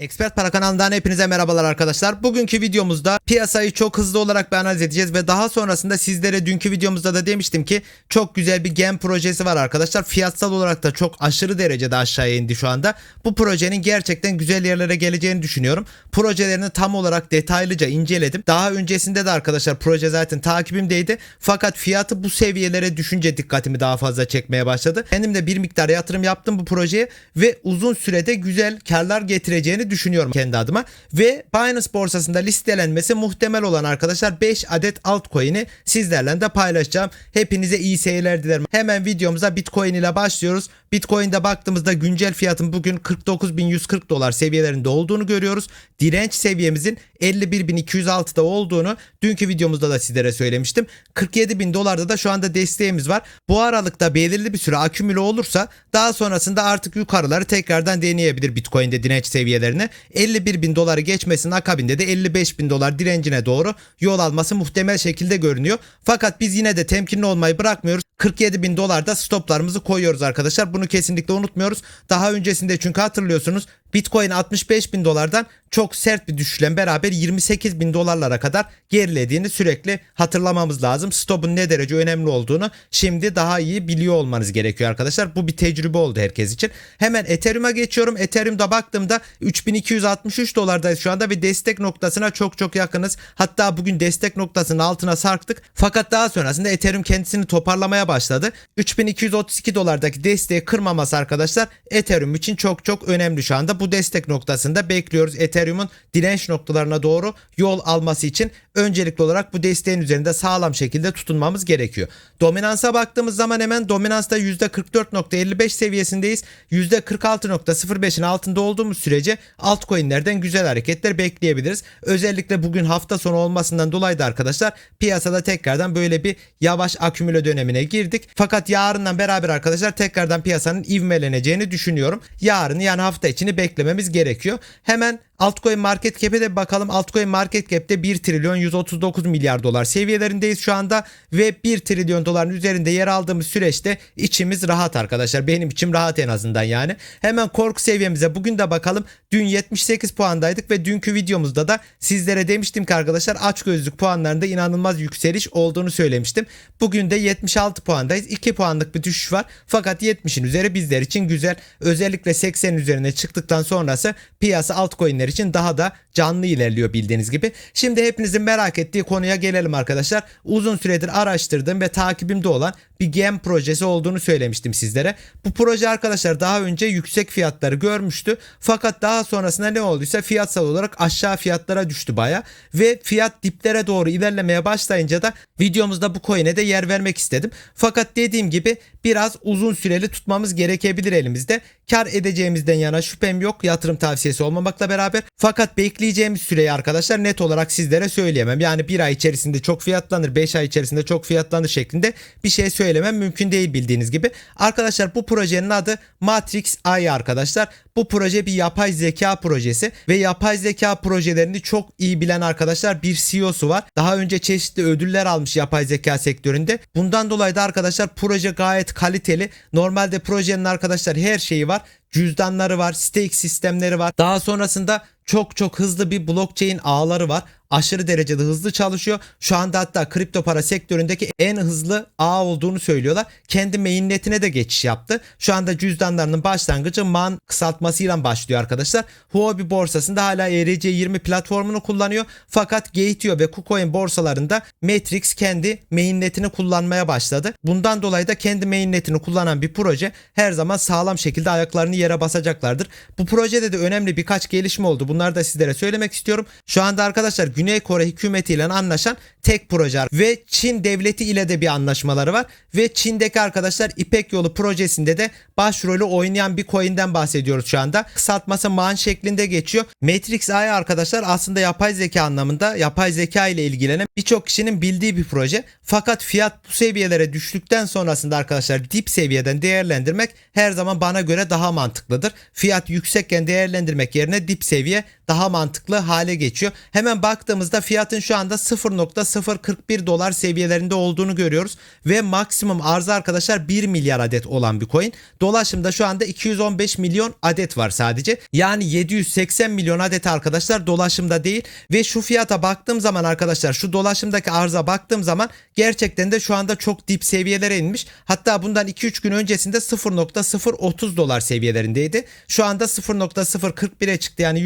Expert Para kanalından hepinize merhabalar arkadaşlar. Bugünkü videomuzda piyasayı çok hızlı olarak bir analiz edeceğiz ve daha sonrasında sizlere dünkü videomuzda da demiştim ki çok güzel bir gem projesi var arkadaşlar. Fiyatsal olarak da çok aşırı derecede aşağıya indi şu anda. Bu projenin gerçekten güzel yerlere geleceğini düşünüyorum. Projelerini tam olarak detaylıca inceledim. Daha öncesinde de arkadaşlar proje zaten takibimdeydi. Fakat fiyatı bu seviyelere düşünce dikkatimi daha fazla çekmeye başladı. Kendim de bir miktar yatırım yaptım bu projeye ve uzun sürede güzel karlar getireceğini düşünüyorum kendi adıma. Ve Binance borsasında listelenmesi muhtemel olan arkadaşlar 5 adet altcoin'i sizlerle de paylaşacağım. Hepinize iyi seyirler dilerim. Hemen videomuza Bitcoin ile başlıyoruz. Bitcoin'de baktığımızda güncel fiyatın bugün 49.140 dolar seviyelerinde olduğunu görüyoruz. Direnç seviyemizin 51.206'da olduğunu dünkü videomuzda da sizlere söylemiştim. 47.000 dolarda da şu anda desteğimiz var. Bu aralıkta belirli bir süre akümüle olursa daha sonrasında artık yukarıları tekrardan deneyebilir Bitcoin'de direnç seviyelerine. 51.000 doları geçmesinin akabinde de 55.000 dolar direncine doğru yol alması muhtemel şekilde görünüyor. Fakat biz yine de temkinli olmayı bırakmıyoruz. 47 bin dolarda stoplarımızı koyuyoruz arkadaşlar. Bunu kesinlikle unutmuyoruz. Daha öncesinde çünkü hatırlıyorsunuz Bitcoin 65 bin dolardan çok sert bir düşüşle beraber 28 bin dolarlara kadar gerilediğini sürekli hatırlamamız lazım. Stopun ne derece önemli olduğunu şimdi daha iyi biliyor olmanız gerekiyor arkadaşlar. Bu bir tecrübe oldu herkes için. Hemen Ethereum'a geçiyorum. Ethereum'da baktığımda 3263 dolardayız şu anda ve destek noktasına çok çok yakınız. Hatta bugün destek noktasının altına sarktık. Fakat daha sonrasında Ethereum kendisini toparlamaya başladı. 3232 dolardaki desteği kırmaması arkadaşlar Ethereum için çok çok önemli şu anda. Bu destek noktasında bekliyoruz Ethereum'un direnç noktalarına doğru yol alması için öncelikli olarak bu desteğin üzerinde sağlam şekilde tutunmamız gerekiyor. Dominansa baktığımız zaman hemen dominansta %44.55 seviyesindeyiz. %46.05'in altında olduğumuz sürece altcoin'lerden güzel hareketler bekleyebiliriz. Özellikle bugün hafta sonu olmasından dolayı da arkadaşlar piyasada tekrardan böyle bir yavaş akümüle dönemine girdik. Fakat yarından beraber arkadaşlar tekrardan piyasanın ivmeleneceğini düşünüyorum. Yarın yani hafta içini beklememiz gerekiyor. Hemen Altcoin Market Cap'e de bakalım. Altcoin Market Cap'te 1 trilyon 139 milyar dolar seviyelerindeyiz şu anda ve 1 trilyon doların üzerinde yer aldığımız süreçte içimiz rahat arkadaşlar. Benim içim rahat en azından yani. Hemen korku seviyemize bugün de bakalım. Dün 78 puandaydık ve dünkü videomuzda da sizlere demiştim ki arkadaşlar aç gözlük puanlarında inanılmaz yükseliş olduğunu söylemiştim. Bugün de 76 puandayız. 2 puanlık bir düşüş var. Fakat 70'in üzeri bizler için güzel. Özellikle 80'in üzerine çıktıktan sonrası piyasa altcoin'ler için daha da canlı ilerliyor bildiğiniz gibi. Şimdi hepinizin merak ettiği konuya gelelim arkadaşlar. Uzun süredir araştırdığım ve takibimde olan bir gem projesi olduğunu söylemiştim sizlere. Bu proje arkadaşlar daha önce yüksek fiyatları görmüştü. Fakat daha sonrasında ne olduysa fiyatsal olarak aşağı fiyatlara düştü baya ve fiyat diplere doğru ilerlemeye başlayınca da videomuzda bu coin'e de yer vermek istedim. Fakat dediğim gibi biraz uzun süreli tutmamız gerekebilir elimizde. Kar edeceğimizden yana şüphem yok yatırım tavsiyesi olmamakla beraber. Fakat bekleyeceğimiz süreyi arkadaşlar net olarak sizlere söyleyemem. Yani bir ay içerisinde çok fiyatlanır, 5 ay içerisinde çok fiyatlanır şeklinde bir şey söylemem mümkün değil bildiğiniz gibi. Arkadaşlar bu projenin adı Matrix AI arkadaşlar. Bu proje bir yapay zeka projesi ve yapay zeka projelerini çok iyi bilen arkadaşlar bir CEO'su var. Daha önce çeşitli ödüller almış yapay zeka sektöründe. Bundan dolayı da arkadaşlar proje gayet kaliteli. Normalde projenin arkadaşlar her şeyi var cüzdanları var, stake sistemleri var. Daha sonrasında çok çok hızlı bir blockchain ağları var. Aşırı derecede hızlı çalışıyor. Şu anda hatta kripto para sektöründeki en hızlı ağ olduğunu söylüyorlar. Kendi mainnetine de geçiş yaptı. Şu anda cüzdanlarının başlangıcı MAN kısaltmasıyla başlıyor arkadaşlar. Huobi borsasında hala ERC20 platformunu kullanıyor. Fakat Gateo ve KuCoin borsalarında Matrix kendi mainnetini kullanmaya başladı. Bundan dolayı da kendi mainnetini kullanan bir proje her zaman sağlam şekilde ayaklarını yere basacaklardır. Bu projede de önemli birkaç gelişme oldu. Bunları da sizlere söylemek istiyorum. Şu anda arkadaşlar Güney Kore hükümetiyle anlaşan tek proje ve Çin devleti ile de bir anlaşmaları var ve Çin'deki arkadaşlar İpek Yolu projesinde de başrolü oynayan bir coin'den bahsediyoruz şu anda. Kısaltması MAN şeklinde geçiyor. Matrix AI arkadaşlar aslında yapay zeka anlamında yapay zeka ile ilgilenen birçok kişinin bildiği bir proje. Fakat fiyat bu seviyelere düştükten sonrasında arkadaşlar dip seviyeden değerlendirmek her zaman bana göre daha mantıklıdır. Fiyat yüksekken değerlendirmek yerine dip seviye daha mantıklı hale geçiyor. Hemen baktığımızda fiyatın şu anda 0.041 dolar seviyelerinde olduğunu görüyoruz ve maksimum arzı arkadaşlar 1 milyar adet olan bir coin. Dolaşımda şu anda 215 milyon adet var sadece. Yani 780 milyon adet arkadaşlar dolaşımda değil ve şu fiyata baktığım zaman arkadaşlar şu dolaşımdaki arza baktığım zaman gerçekten de şu anda çok dip seviyelere inmiş. Hatta bundan 2-3 gün öncesinde 0.030 dolar seviyelerindeydi. Şu anda 0.041'e çıktı yani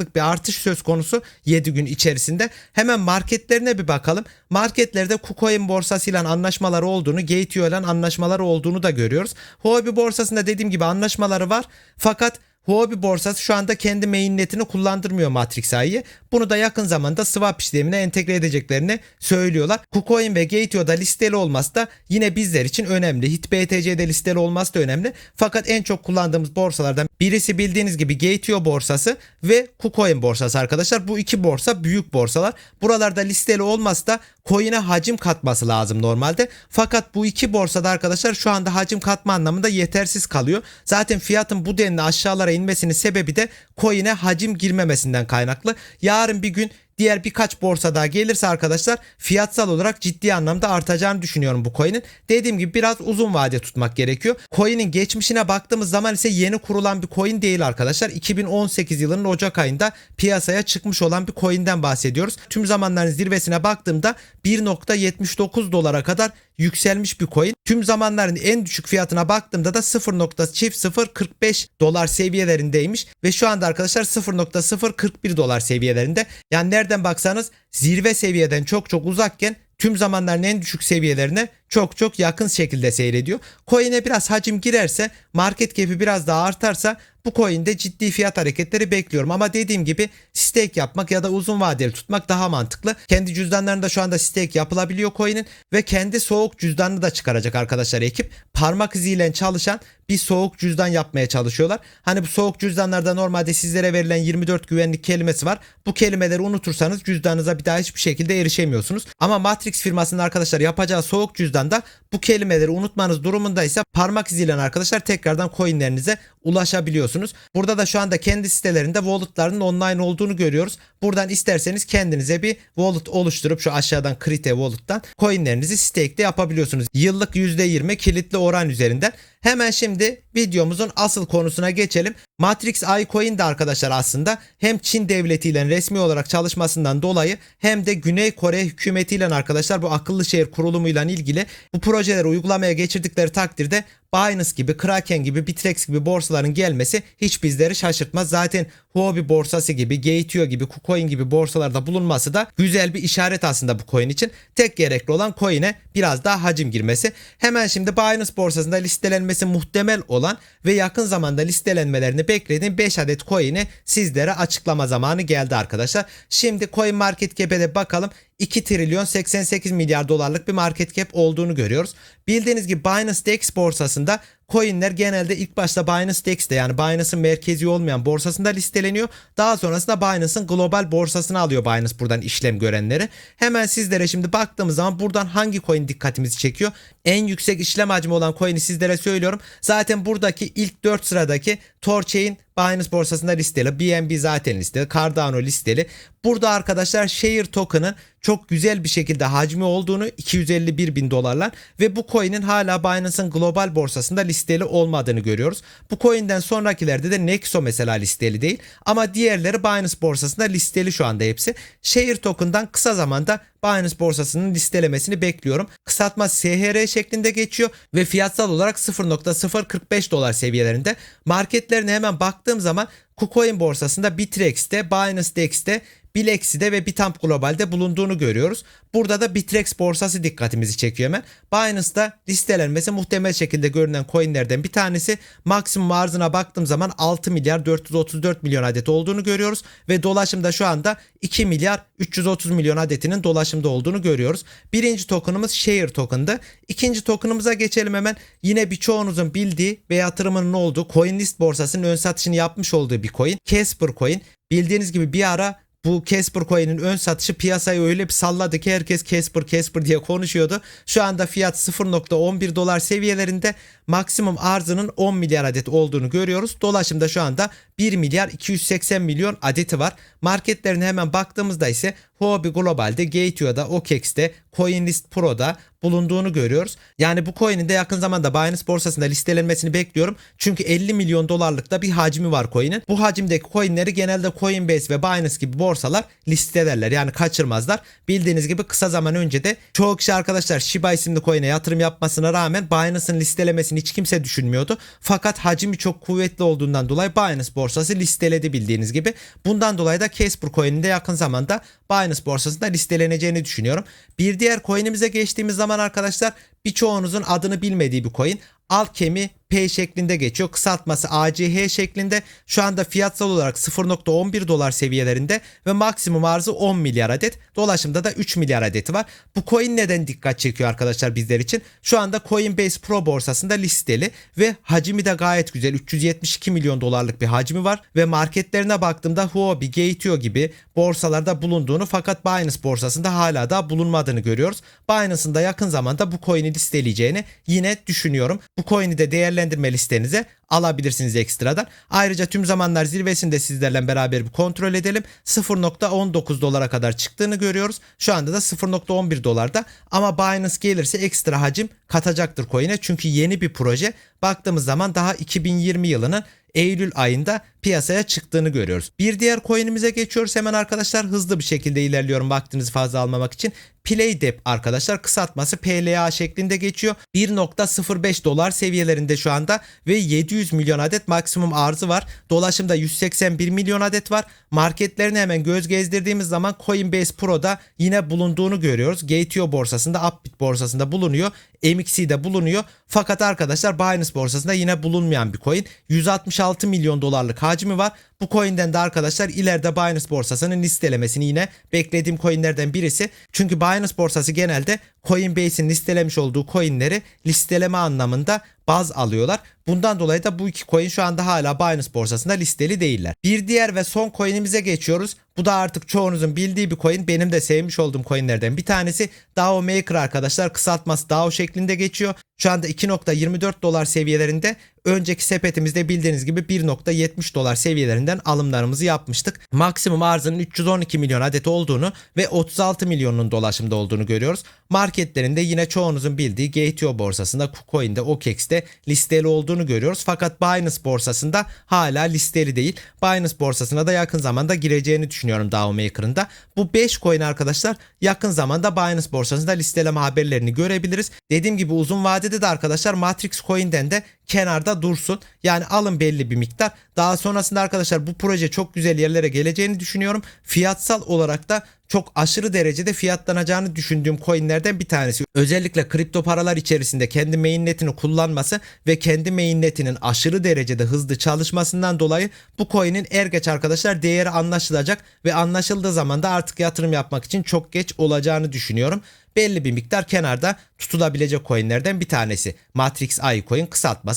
%40'lık bir artış söz konusu 7 gün içerisinde. Hemen marketlerine bir bakalım. Marketlerde KuCoin borsasıyla anlaşmaları olduğunu, Gate.io ile anlaşmaları olduğunu da görüyoruz. Huobi borsasında dediğim gibi anlaşmaları var. Fakat Huobi borsası şu anda kendi mainnetini kullandırmıyor Matrix AI'yi. Bunu da yakın zamanda swap işlemine entegre edeceklerini söylüyorlar. KuCoin ve Gate.io'da listeli olması da yine bizler için önemli. HitBTC'de listeli olması da önemli. Fakat en çok kullandığımız borsalardan birisi bildiğiniz gibi Gate.io borsası ve KuCoin borsası arkadaşlar. Bu iki borsa büyük borsalar. Buralarda listeli olması da coin'e hacim katması lazım normalde. Fakat bu iki borsada arkadaşlar şu anda hacim katma anlamında yetersiz kalıyor. Zaten fiyatın bu denli aşağılara inmesinin sebebi de coin'e hacim girmemesinden kaynaklı. Yarın bir gün diğer birkaç borsa daha gelirse arkadaşlar fiyatsal olarak ciddi anlamda artacağını düşünüyorum bu coin'in. Dediğim gibi biraz uzun vade tutmak gerekiyor. Coin'in geçmişine baktığımız zaman ise yeni kurulan bir coin değil arkadaşlar. 2018 yılının Ocak ayında piyasaya çıkmış olan bir coin'den bahsediyoruz. Tüm zamanların zirvesine baktığımda 1.79 dolara kadar yükselmiş bir coin. Tüm zamanların en düşük fiyatına baktığımda da 0.045 dolar seviyelerindeymiş ve şu anda arkadaşlar 0.041 dolar seviyelerinde. Yani nereden baksanız zirve seviyeden çok çok uzakken tüm zamanların en düşük seviyelerine çok çok yakın şekilde seyrediyor. Coin'e biraz hacim girerse, market cap'i biraz daha artarsa bu coin'de ciddi fiyat hareketleri bekliyorum. Ama dediğim gibi stake yapmak ya da uzun vadeli tutmak daha mantıklı. Kendi cüzdanlarında şu anda stake yapılabiliyor coin'in ve kendi soğuk cüzdanını da çıkaracak arkadaşlar ekip. Parmak iziyle çalışan bir soğuk cüzdan yapmaya çalışıyorlar. Hani bu soğuk cüzdanlarda normalde sizlere verilen 24 güvenlik kelimesi var. Bu kelimeleri unutursanız cüzdanınıza bir daha hiçbir şekilde erişemiyorsunuz. Ama Matrix firmasının arkadaşlar yapacağı soğuk cüzdanda bu kelimeleri unutmanız durumundaysa parmak iziyle arkadaşlar tekrardan coinlerinize ulaşabiliyorsunuz. Burada da şu anda kendi sitelerinde walletlarının online olduğunu görüyoruz. Buradan isterseniz kendinize bir wallet oluşturup şu aşağıdan Krite wallet'tan coinlerinizi stake'de yapabiliyorsunuz. Yıllık %20 kilitli oran üzerinden. Hemen şimdi videomuzun asıl konusuna geçelim. Matrix iCoin de arkadaşlar aslında hem Çin devletiyle resmi olarak çalışmasından dolayı hem de Güney Kore hükümetiyle arkadaşlar bu akıllı şehir kurulumuyla ilgili bu projeleri uygulamaya geçirdikleri takdirde Binance gibi, Kraken gibi, Bitrex gibi borsaların gelmesi hiç bizleri şaşırtmaz. Zaten Huobi borsası gibi, Gate.io gibi, KuCoin gibi borsalarda bulunması da güzel bir işaret aslında bu coin için. Tek gerekli olan coin'e biraz daha hacim girmesi. Hemen şimdi Binance borsasında listelenmesi muhtemel olan ve yakın zamanda listelenmelerini beklediğim 5 adet coin'i sizlere açıklama zamanı geldi arkadaşlar. Şimdi Coin Market Cap'e de bakalım. 2 trilyon 88 milyar dolarlık bir market cap olduğunu görüyoruz. Bildiğiniz gibi Binance DEX borsasında coinler genelde ilk başta Binance DEX'te yani Binance'ın merkezi olmayan borsasında listeleniyor. Daha sonrasında Binance'ın global borsasına alıyor Binance buradan işlem görenleri. Hemen sizlere şimdi baktığımız zaman buradan hangi coin dikkatimizi çekiyor? En yüksek işlem hacmi olan coin'i sizlere söylüyorum. Zaten buradaki ilk 4 sıradaki Torchain Binance borsasında listeli. BNB zaten listeli. Cardano listeli. Burada arkadaşlar Share token'ın çok güzel bir şekilde hacmi olduğunu 251 bin dolarlar ve bu coin'in hala Binance'ın global borsasında listeli olmadığını görüyoruz. Bu coin'den sonrakilerde de Nexo mesela listeli değil ama diğerleri Binance borsasında listeli şu anda hepsi. Share token'dan kısa zamanda Binance borsasının listelemesini bekliyorum. Kısaltma SHR şeklinde geçiyor ve fiyatsal olarak 0.045 dolar seviyelerinde. Marketlerine hemen baktığım zaman KuCoin borsasında Bitrex'te, Binance Dex'te, Bilexi'de ve Bitamp Global'de bulunduğunu görüyoruz. Burada da Bitrex borsası dikkatimizi çekiyor hemen. Binance'da listelenmesi muhtemel şekilde görünen coinlerden bir tanesi. Maksimum arzına baktığım zaman 6 milyar 434 milyon adet olduğunu görüyoruz. Ve dolaşımda şu anda 2 milyar 330 milyon adetinin dolaşımda olduğunu görüyoruz. Birinci tokenımız Share token'dı. İkinci tokenımıza geçelim hemen. Yine birçoğunuzun bildiği ve yatırımının olduğu CoinList borsasının ön satışını yapmış olduğu bir coin. Casper coin. Bildiğiniz gibi bir ara bu Casper coin'in ön satışı piyasayı öyle bir salladı ki herkes Casper Casper diye konuşuyordu. Şu anda fiyat 0.11 dolar seviyelerinde maksimum arzının 10 milyar adet olduğunu görüyoruz. Dolaşımda şu anda 1 milyar 280 milyon adeti var. Marketlerine hemen baktığımızda ise Huobi Global'de, Gateo'da, OKEX'te, CoinList Pro'da bulunduğunu görüyoruz. Yani bu coin'in de yakın zamanda Binance borsasında listelenmesini bekliyorum. Çünkü 50 milyon dolarlık da bir hacmi var coin'in. Bu hacimdeki coin'leri genelde Coinbase ve Binance gibi borsalar listelerler. Yani kaçırmazlar. Bildiğiniz gibi kısa zaman önce de çoğu kişi arkadaşlar Shiba isimli coin'e yatırım yapmasına rağmen Binance'ın listelemesini hiç kimse düşünmüyordu. Fakat hacmi çok kuvvetli olduğundan dolayı Binance borsası listeledi bildiğiniz gibi. Bundan dolayı da Casper coin'in de yakın zamanda Binance borsasında listeleneceğini düşünüyorum. Bir diğer coin'imize geçtiğimiz zaman arkadaşlar birçoğunuzun adını bilmediği bir coin. Alchemy P şeklinde geçiyor. Kısaltması ACH şeklinde. Şu anda fiyatsal olarak 0.11 dolar seviyelerinde ve maksimum arzı 10 milyar adet. Dolaşımda da 3 milyar adeti var. Bu coin neden dikkat çekiyor arkadaşlar bizler için? Şu anda Coinbase Pro borsasında listeli ve hacmi de gayet güzel. 372 milyon dolarlık bir hacmi var ve marketlerine baktığımda Huobi, Gateo gibi borsalarda bulunduğunu fakat Binance borsasında hala da bulunmadığını görüyoruz. Binance'ın da yakın zamanda bu coin'i listeleyeceğini yine düşünüyorum. Bu coin'i de değerlendirme listenize alabilirsiniz ekstradan. Ayrıca tüm zamanlar zirvesinde sizlerle beraber bir kontrol edelim. 0.19 dolara kadar çıktığını görüyoruz. Şu anda da 0.11 dolarda ama Binance gelirse ekstra hacim katacaktır coin'e. Çünkü yeni bir proje. Baktığımız zaman daha 2020 yılının Eylül ayında piyasaya çıktığını görüyoruz. Bir diğer coin'imize geçiyoruz hemen arkadaşlar. Hızlı bir şekilde ilerliyorum vaktinizi fazla almamak için. PlayDep arkadaşlar kısaltması PLA şeklinde geçiyor. 1.05 dolar seviyelerinde şu anda ve 700 milyon adet maksimum arzı var. Dolaşımda 181 milyon adet var. Marketlerine hemen göz gezdirdiğimiz zaman Coinbase Pro'da yine bulunduğunu görüyoruz. Gateo borsasında, Upbit borsasında bulunuyor. MXC'de bulunuyor. Fakat arkadaşlar Binance borsasında yine bulunmayan bir coin. 166 milyon dolarlık hacmi var. Bu coin'den de arkadaşlar ileride Binance borsasının listelemesini yine beklediğim coin'lerden birisi. Çünkü Binance borsası genelde Coinbase'in listelemiş olduğu coin'leri listeleme anlamında baz alıyorlar. Bundan dolayı da bu iki coin şu anda hala Binance borsasında listeli değiller. Bir diğer ve son coin'imize geçiyoruz. Bu da artık çoğunuzun bildiği bir coin. Benim de sevmiş olduğum coinlerden bir tanesi. DAO Maker arkadaşlar kısaltması DAO şeklinde geçiyor. Şu anda 2.24 dolar seviyelerinde önceki sepetimizde bildiğiniz gibi 1.70 dolar seviyelerinden alımlarımızı yapmıştık. Maksimum arzının 312 milyon adet olduğunu ve 36 milyonun dolaşımda olduğunu görüyoruz. Marketlerinde yine çoğunuzun bildiği Gateo borsasında, KuCoin'de, OKEX'te listeli olduğunu görüyoruz. Fakat Binance borsasında hala listeli değil. Binance borsasına da yakın zamanda gireceğini düşünüyorum DAO Maker'ın da. Bu 5 coin arkadaşlar yakın zamanda Binance borsasında listeleme haberlerini görebiliriz. Dediğim gibi uzun vadede de arkadaşlar Matrix Coin'den de kenarda dursun. Yani alın belli bir miktar. Daha sonrasında arkadaşlar bu proje çok güzel yerlere geleceğini düşünüyorum. Fiyatsal olarak da çok aşırı derecede fiyatlanacağını düşündüğüm coinlerden bir tanesi. Özellikle kripto paralar içerisinde kendi mainnetini kullanması ve kendi mainnetinin aşırı derecede hızlı çalışmasından dolayı bu coin'in er geç arkadaşlar değeri anlaşılacak ve anlaşıldığı zaman da artık yatırım yapmak için çok geç olacağını düşünüyorum belli bir miktar kenarda tutulabilecek coinlerden bir tanesi. Matrix AI coin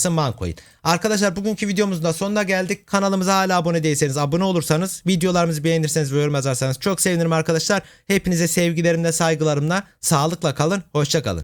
kısaltması Mancoin. Arkadaşlar bugünkü videomuzun da sonuna geldik. Kanalımıza hala abone değilseniz abone olursanız videolarımızı beğenirseniz ve yorum yazarsanız çok sevinirim arkadaşlar. Hepinize sevgilerimle saygılarımla sağlıkla kalın. Hoşça kalın.